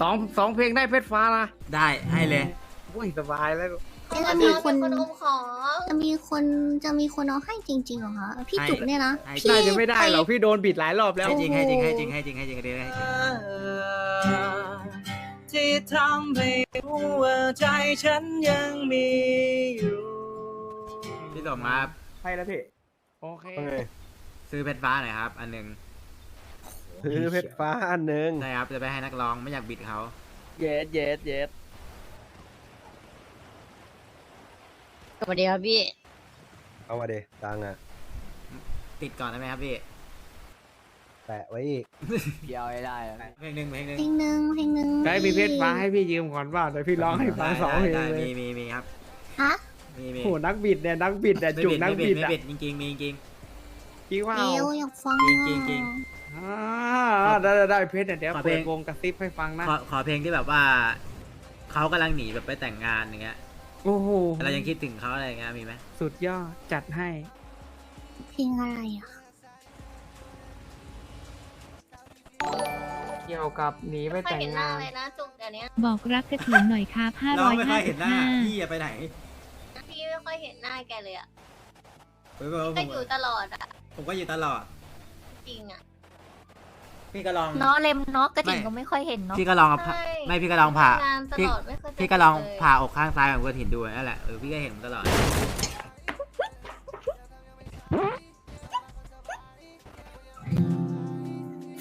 สองสองเพลงได้เพชรฟ้านะได้ให้เลย โอ้ยสบายแล้ว จะมีคนคนอมของ จะมีคนจะมีคนเอาให้จริงๆเหรอคะพี่จุกเนี่ยนะให้ พี่น่าจะไม่ได้หรอกปพี่โดนบิดหลายรอบแล้วให้จริงให้จริงให้จริงให้จริงให้จริงให้จริงให้จริงที่ทำให้รู้ว่าใจฉันยังมีอยู่พี่สมครับ ใช่แล้วพี่ โอเค ซื้อเพชรฟ้าหน่อยครับ อันหนึ่ง ซื้อเพชรฟ้าอันหนึ่งใช่ครับจะไปให้นักร้องไม่อยากบิดเขาเย็ดเย็ดเย็ดสวัสดีครับพี่ เอามาเดตังค์อะ ติดก่อนได้ไหมครับพี่แปะไว้อีกเกี่ยวให้ได้อะเพลงหนึ่งเพลงหนึ่งเพลงหนึ่งเพลงหนึ่งได้มีเพชรฟ้าให้พี่ยืมก่อนว่าแต่พี่ร้องให้ฟังสองเพลงได้เลมียมีมีครับฮะมีมีโหนักบิดเนี่ยนักบิดเนี่ยไม่จุกบิดนักไม่บิบิดดไม่อะบิดจริงๆมีจริง จริงว่าเอวอยากฟังจริงจริงจริง อ่าได้ได้ได้เพชรเนี่ยเดี๋ยวขอเพลเปิง ดวงกระซิบให้ฟังนะ ขอขอเพลงที่แบบว่าเขากำลังหนีแบบไปแต่งงานอย่างเงี้ยโอ้โหเรายังคิดถึงเขาอะไรอย่างเงี้ยมีไหมสุดยอดจัดให้ เพลงอะไรอะเกี่ยวกับหนีไปไม่แต่งเห็นหน้างานเลยนะจุกเดี๋ยวนี้บอกรักกระถินหน่อยครับเราไม่ค่อยเห็นหน้า555พี่อะไปไหนพี่ไม่ค่อยเห็นหน้าแกเลยอะผมก็ก็อยู่ตลอดอะ ผมก็อยู่ตลอด จริงอะพี่ก็ลอง เนาะเล็มเนาะกระถิ่นไม่ ก็ไม่ค่อยเห็นเนาะ พี่ก็ลองเอาผ้าใช่ไม่พี่ก็ลองผ่างานตพี่ลอดไม่เคยเจพี่ก็ลองเลยผ่าอกข้างซ้ายของกระถินดูนั่นแหละเออพี่ก็เห็นตลอด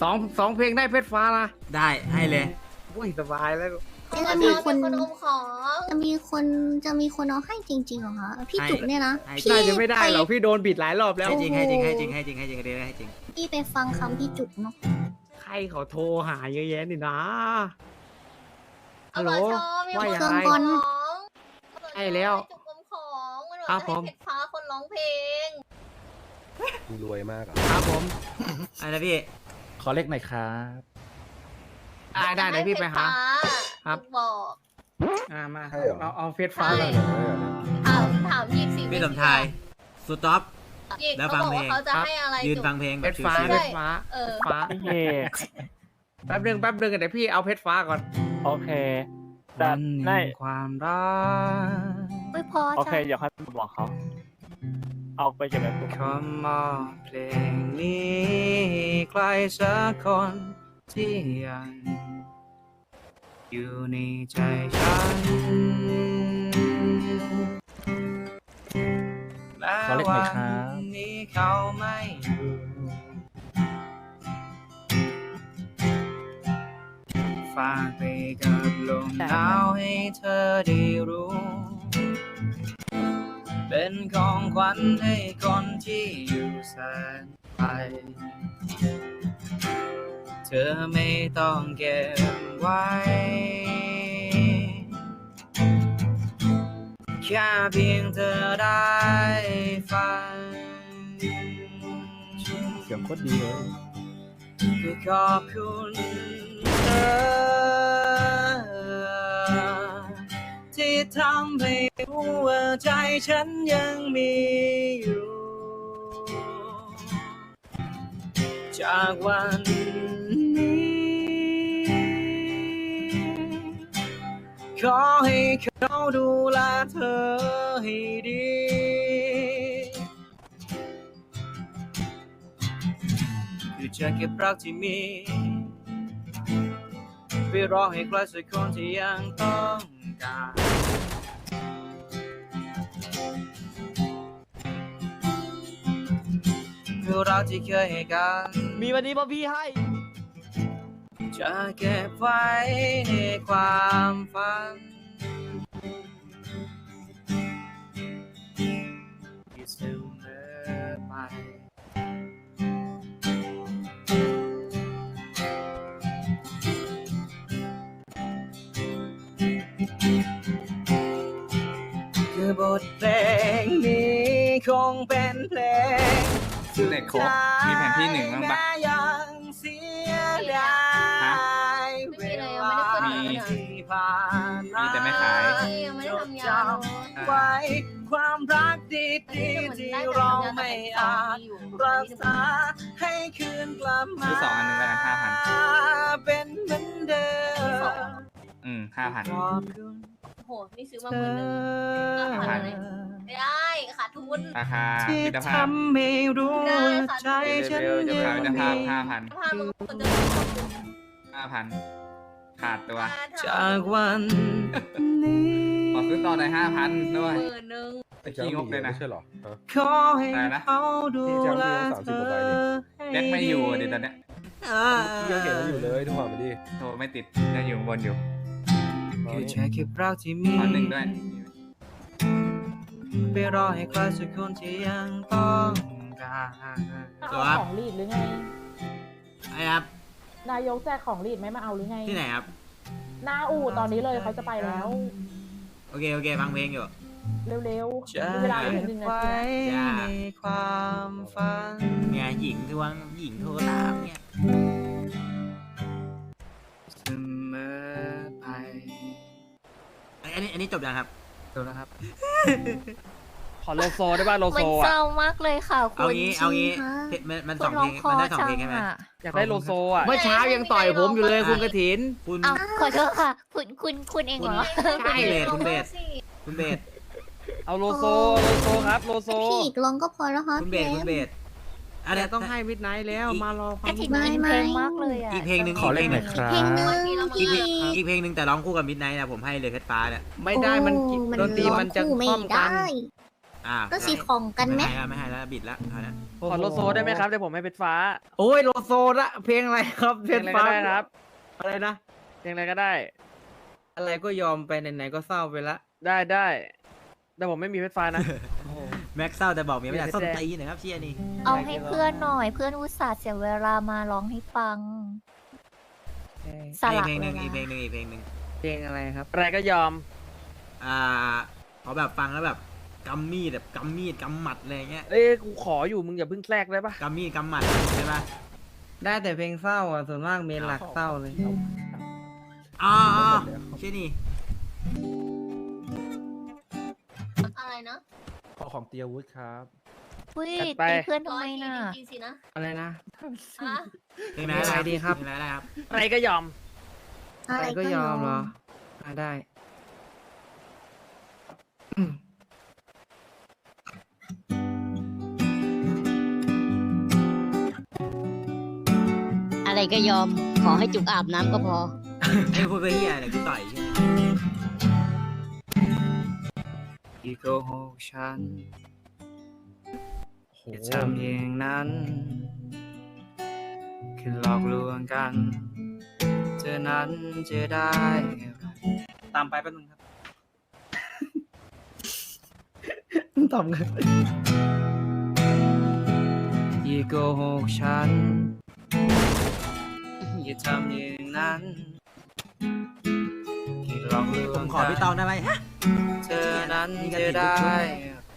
สองสองเพลงได้เพชรฟ้านะได้ให้เลยโอ้ยสบายแล้ว จะมีคนคน อมของจะมีคนจะมีคนเอาให้จริงๆเหรอคะพี่จุกเนี่ยนะให้ พี่น่าจะไม่ได้หรอกปพี่โดนบิดหลายรอบแล้ว ให้จริงให้จริงให้จริงให้จริงให้จริงให้จริงให้จริง พี่ไปฟังคำพี่จุกเนาะใครเขาโทรหาเยอะแยะนี่นะฮัเอาลโหลมาชมมีว่าคนยังอมไงของใช่แล้วจุกอมของมันบอกครับจะผม ให้เพชรฟ้าคนร้องเพลงมึงรวยมากอะครับผม อะไรนะพี่ขอเลขหน่อยครับ ได้ได้เดี๋ยวพี่ไปหา ครับจุกบอกอ่ามาใช่เหรอ เอาเอาเพชรฟ้าใช่ก่อน ถามถามยี่สิบพี่สมชายสต็อปยี่แล้วเขาฟังบอกเพลว่างเขาจะให้อะไรยืนจุกฟังเพลงเพแบบชรชิฟ้าวใช่เพชรฟ้าเออ ฟ้าแป๊บหนึงแป๊บหนึงเดี๋ยวพี่เอาเพชรฟ้าก่อนโอเค ๆแต่วันได้แห่งความรัก ไม่พอโอเค จ้ะเดี๋ยวค่อยบอกเขา เอาไปเก็บแบบขอมอบเพลงนี้ใครสักคน ที่ยังอยู่ในใจฉันแม้วันนี้เขาไม่อยู่ฝากไปกับลมหนาวให้เธอได้รู้ เป็นของขวัญให้คนที่อยู่แสนไกล เธอไม่ต้องเก็บไว้ แค่เพียงเธอได้ฟังเสียงโคตรดีเลยก็ขอบคุณเธอ ที่ทำให้รู้ว่าใจฉันยังมีอยู่ จากวัน ขอให้เขาดูแลเธอให้ดี คือจะเก็บรักที่มีไปรอให้ใครสักคนที่ยังต้องการคือรักที่เคยให้กัน มีวันนี้พ่อพี่ให้ จะเก็บไว้ในความฝัน ที่เสมอไปคือบทเพลงนี้คงเป็นเพลง เน็ตครบมีแผนที่หนึ่งบ้างปะ แม้ยังเไว้ ความรักดีๆที่เราไม่อาจรักษาให้คืนกลับมาซื้อสองอันหนึ่งแล้วกัน5,000 เป็นเหมือนเดิมอืมห้าพันโอ้โห นี่ซื้อมาหมื่นหนึ่งห้าพันไม่ได้ขาดทุน ราคาที่มิตรภาพทำให้รู้ได้ว่าค่ะใจฉันเดี๋ยวยัเดี๋ยวงมิตรภาพมีห้าพันพามึงคนจะซื้อของมึงห้าพันขาดตัวจากวันนี้ ขอซื้อต่อในห้าพันด้วย หมื่นหนึ่งไอ้ขี้งกเลยนะ ไม่ใช่เหรอฮะ ขอให้อะไรนะ เขาดูพี่แจ้งแลพี่ต้อง30กว่าใบนี่แจ็คไม่อยู่เดี๋ยวตอนเนี้ยพี่ยังเห็นมันอยู่เลยโทุกคนมาดิโทรไม่ติดยังอยู่บนอยู่คือแค่แค่รักที่มี ขอหนึ่งด้วย ไปรอให้ใครสักคนที่ยังต้องการตัวเอาครับของรีดหรือไง ไอ้ครับ นายกแจกของรีดไหมมาเอาหรือไง ที่ไหนครับ หน้าอู่ตอนนี้เลยเขาจะไปแล้วโอเค โอเค ฟังเพลงอยู่ เร็วจะๆมีเวลาเหลือหนึ่งนาไว้ทีจ้า ในความฝัน เนี่ยหญิงทวงหญิงโทรตามเนี่ย เสมอไปอันนี้อันนี้จบยังครับดูนะครับ ขอโลโซได้ป่ะโลมัโซนเศอะร้ามากเลยค่ะเอาคุณงี้เอางี้จริงค่ะเพลงมันมันคุสณองร้เพอลงงคอมันได้สองจัเพลงงใช่ไหมอะอยากได้โลโซอะ เมื่อเช้ายังต่อยผมอยู่เลยคุณกระถิน คุณเอาขอโทษค่ะ คุณคุณคุณเองเหรอใช่เลยคุณเบสสิคุณเบสเอาโลโซโลโซครับโลโซ พี่อีกลองก็พอแล้วฮะคุณเบสคุณเบสอันนี้ต้องให้มิดไนท์แล้วมารอฟักระงถิ่นไม่อินไม่เพลงมากเลยอะอีกเพลงหนึ่งขอเลขหน่อยกครับเพลงหนึงอีกพี่เพลงอีกเพลงหนึ่งแต่ร้องคู่กับมิดไนท์นะผมให้เลยเพชรฟ้าเนี่ยไม่ได้มันโอ้ดนตรีมันจะร้องคู่ไม่คล่อมกัน ได้ อ่าก็สีของกันไหมไม่ให้แล้วไม่ให้แล้วบิดแล้วเอาละขอโลโซได้ไหมครับเดี๋ยวผมให้เพชรฟ้าโอ้ยโลโซละเพลงอะไรครับเพลงอะไรก็ฟ้าได้ครับ อะไรนะเพลงอะไรก็ได้ อะไรก็ยอมไปไหนๆก็เศร้าไปละได้ได้แต่ผมไม่มีเพชรฟ้านะ แม็กเศร้าแต่บอกเมียไม่อยากเพส้ชนรแดงตีนนะครับเชียร์นี่เอาให้เพื่อนหน่อย เพื่อนอุตส่าห์เสียเวลามาร้องให้ฟังสอีกละเพลงหเวนึ่งลาอีกเพลงหนึ่งอีกเพลงหนึ่งเพลงอะไรครับ อะไรก็ยอม อ่าเขาแบบฟังแล้วแบบ กำมีดแบบกำมีดกำหมัดอะไรเงี้ยเอ้ยกูขออยู่มึงอย่าเพิ่งแทรกได้ปะกำมีดกำหมัดใช่ปะได้แต่เพลงเศร้าอะ ส่วนมากเมนหลักเศร้าเลยอ๋อเชียร์นี่อะไรนะขอของเตียวุฒิครับอุ้ยจัดไป ตีเพื่อนทำไมน่ะจริงๆสินะอะไรนะ ฮะเพลงไหนอะไรดีครับ เพลงไหนได้ครับอะไรก็ยอมอะไรก็ยอมเหรออะได้ อะไรก็ยอม ขอให้จุกอาบน้ำก็พอ ไอ้พูดไปเฮียอะไรกูต่อยใช่ไหมที่โกหกฉันอย่าทำอย่างนั้นคือหลอกลวงกัน เธอนั้นจะได้อะไรตามไปแป๊บนึงครับตอบเงินอย่าโกหกฉัน อย่าทำอย่างนั้นที่หลอกลวผงมขอพี่ตองได้ไหมฮะ เธอนั้นจะได้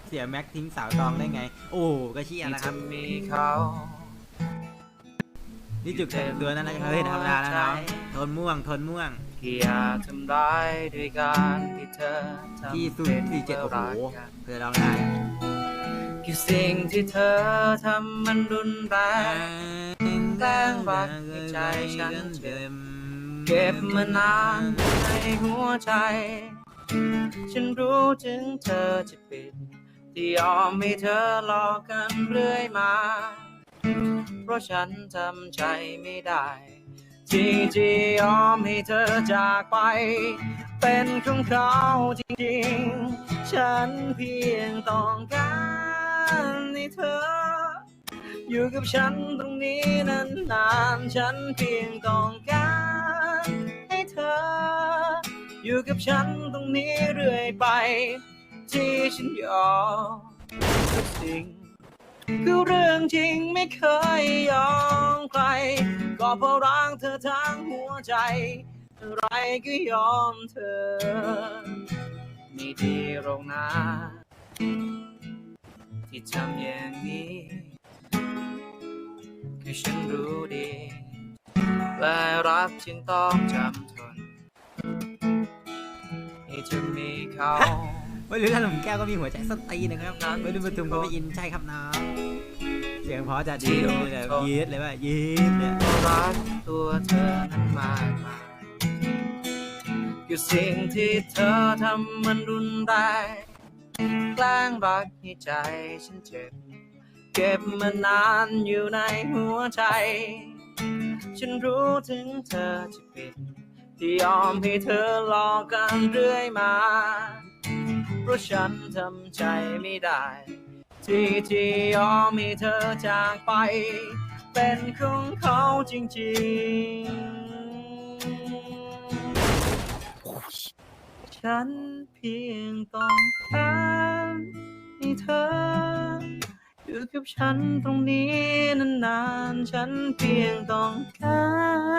เสียแม็กทิ้งสาวตองได้ไง โอ้ก็เชียร์ที่นะคจะรับมีเขานี่จุดแต่งตัวนั้นนะเฮ้ยธรรมดาแล้วเนาะทนม่วงทนม่วง ที่อยากทำร้ายด้วยการที่เธอทำที่สุดเป็นสี่เจ็ดโอ้โหรักกันเพื่อเราได้คือสิ่งที่เธอทำมันรุนแรง แกล้งรักให้ ใจฉันเจ็บเก็บมานานในหัวใจ ฉันรู้ถึงเธอจะปิด ที่ยอมให้เธอหลอกกันเรื่อยมา เพราะฉันทำใจไม่ได้ ที่จะยอมให้เธอจากไป เป็นของเขาจริงๆ ฉันเพียงต้องการให้เธอ อยู่กับฉันตรงนี้นานๆฉันเพียงต้องการให้เธอ อยู่กับฉันตรงนี้เรื่อยไป ที่ฉันยอมทุกสิ่งคือเรื่องจริงไม่เคยยอมใคร ก็เพราะรักเธอทั้งหัวใจ อะไรก็ยอมเธอ ไม่ดีหรอกนะที่ทำอย่างนี้ คือฉันรู้ดี และรักจึงต้องจำทนที่จะมีเขาไม่รู้ถ้าหนุ่มแก้วก็มีหัวใจส้นตีนนะครับไม่รู้ประทุมก็ไม่อินใช่ครับน้องเสียงเพราะจะดีเลยยีดเลยว่ายีดเนี่ยรักตัวเธอนั้นมากมายกับสิ่งที่เธอทำมันรุนแรงแกล้งรักให้ใจฉันเจ็บ เก็บมานานอยู่ในหัวใจ ฉันรู้ถึงเธอจะผิด ที่ยอมให้เธอหลอกกันเรื่อยมา เพราะฉันทำใจไม่ได้ ที่ที่ยอมให้เธอจากไป เป็นของเขาจริงๆ ฉันเพียงต้องการให้เธอ อยู่กับฉันตรงนี้นานๆ ฉันเพียงต้องกา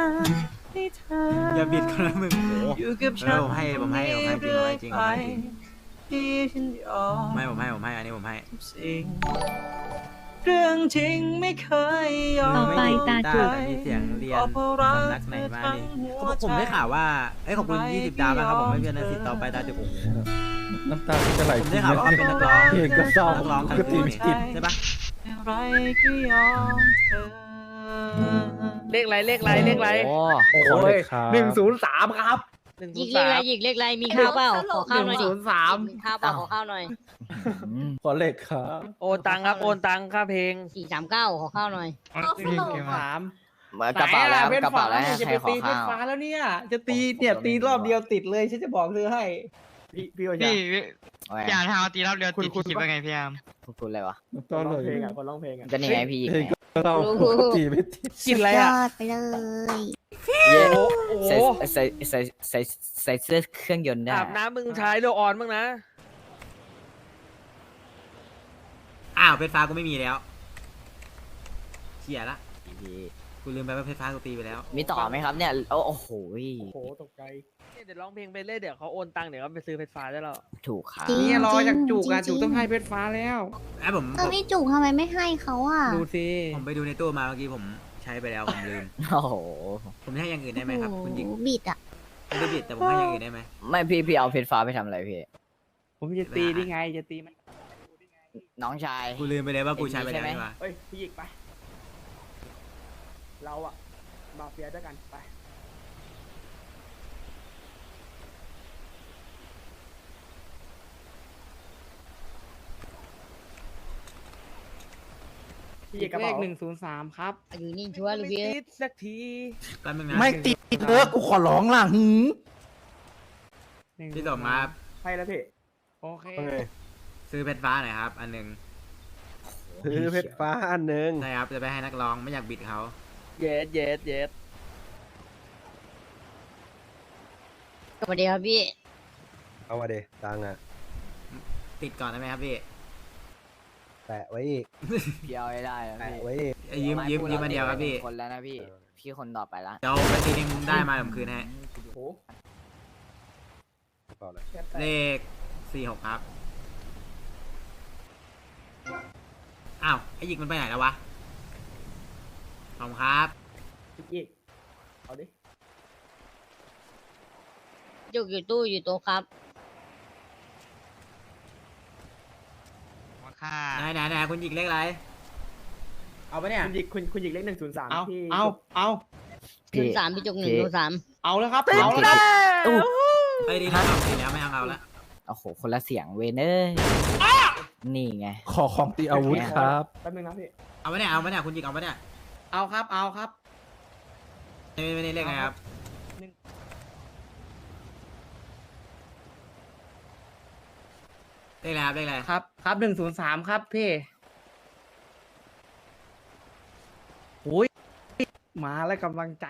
รให้เธออย่าบิดกันนะมึงโอ้โหอยู่กับเอฉัอนผมให้ผมให้ผมให้จริงผมให้จริงผมให้จริง ที่ฉันยอม ไม่ผมให้ผมให้อันนี้ผมให้ ทุกสิ่งเรื่องจริงไม่เคยยอมต่อไปตาจุกแต่มีเสียงเรียนก็เพราะรักสำนักไหนมานี่เธอทั้งหัวเขาบอกผมใจได้ข่าวว่าเอ้ยขอบคุณ20ดาวมากครับผมไม่เป็นไรสิต่อไปตาจุกโอ้โห น้ำตาจะไหลผมได้ข่าวว่าเขาเป็นนักร้องเพลงก็เศร้านักร้องก็ตีไม่ติดใช่ปะอะไรก็ยอมเธอเลขไรเลขไรเลขไรโอ้ขอโหเลยครับหนึ่งศูนย์สามครับหนึ่งหยิศูกนย์เลขสาไรมหยิกเลขไรมีข้าวเปล่าขอหข้าวนึ่งหน่อยดิศูนย์สามมีข้าวเปล่าขอข้าวหน่อยขอเลขครับโอนตังครับโอนตังค่าเพลงสี่สามเก้าขอข้าวหน่อยหนึ่งสามกระเป๋าแล้วกระเป๋าแล้วจะไปตีเพชรฟ้าแล้วเนี่ย จะตีเนี่ยตีรอบเดียวติดเลยฉันจะบอกเธอให้ พี่พี่โอชาพี่อย่าทำเอาตีรอบเดียวติดคิดว่าไงพี่อามคุณอะไรวะน้ำตาไหลเพลงอะคนร้องเพลงอะจะยังไงพี่เพลงก็เศร้าตีไม่ติดกินอะไรยอะอดไปเลยโอ้โหใส่ใส่ใส่ใส่เสื้อเครื่องยนต์ได้อาบน้ำมึงใช้โลออนบ้างนะอ้าวเพชรฟ้ากูไม่มีแล้วเสียละกู ลืมไปว่าเพชรฟ้ากูตีไปแล้ว มีต่อไหมครับเนี่ยโอ้โหโอ้ตกใจเดี๋ยวร้องเพลงไปเรื่อยเดี๋ยวเขาโอนตังค์เดี๋ยวเขาไปซื้อไฟฟ้าได้แล้วถูกครับจริง เนี่ยรอจากจุกอะจริจุงกต้องให้เพชรฟ้าแล้วไอ้ผมเออพี่จุกทำไมไม่ให้เขาอะดูสิผมไปดูในตู้มาเมื่อกี้ผมใช้ไปแล้วผมลืม โอ้โหผมให้อย่างอื่นได้ไหมครับ คุณหญิงโอ้โหบิดอะ ไม่ได้บิดแต่ผมให้อย่างอื่นได้ไหม ไม่พี่พี่เอาเพชรฟ้าไปทำอะไรพี่ผมจะตีได้ไงจะตีมันน้องชาย กูลืมไปเลยว่ากูใช้ไปแล้วใช่ไหมนี่หว่าเฮ้ยพี่หยิกไป เราอะมาเฟียด้วยกันไป พี่หยิกเลขหนึ่งศูนย์สามครับ อยู่นิ่งชัวร์เลยพี่ไม่ติดสักทีแป๊บนึงนะไม่ติดเถอะกูขอร้องล่ะหืมพี่สมครับให้แล้วพี่โอเค ซื้อเพชรฟ้าหน่อยครับ อันหนึ่งซื้อเพชรฟ้าอันหนึ่งใช่ครับจะไปให้นักร้องไม่อยากบิดเขา เย็ดเย็ดเย็ดสวัสดีครับพี่ เอามาเดตังค์อะ ติดก่อนได้ไหมครับพี่แปะไว้อีกพี่เอาให้ได้นะแปะพี่ไว้อีกเอ้ยยืมยืมยืมมาเดียวครับพี่ คนแล้วนะพี่ พี่คนต่อไปละเดี๋ยวไปทีนึงได้มาผมคืนให้เปล่าเลยเลขสี่หกครับ อ้าวไอ้หยิกมันไปไหนแล้ววะ ขอบคุณครับอีกเอาดิ จุกอยู่ตู้อยู่โต๊ะครับมาค่า ไหนไหนไหนคุณหยิกเลขอะไร เอาปะเนี่ย คุณหยิกคุณคุณหยิกเลขหนึ่งศูนย์สามเอาที่เอาเอาหนึ่งสามพี่จุกหนึ่งหนึ่งสามเอาแล้วครับ เอาแล้วครับเฮ้ยดีแล้วดีแล้วไม่เอาเอาละโอ้โห คนละเสียงเวนเนอร์นี่ไง ขอของตีอาวุธครับ แป๊บนึงนะพี่ เอาปะเนี่ยเอาปะเนี่ยคุณหยิกเอาปะเนี่ย เอาครับ เอาครับ นี่ไม่ไม่เลขไงครับเลขอะไรครับเลขอะไรครับ ครับหนึ่งศูนย์สามครับพี่โอ้ยมาแล้วกำลังใจ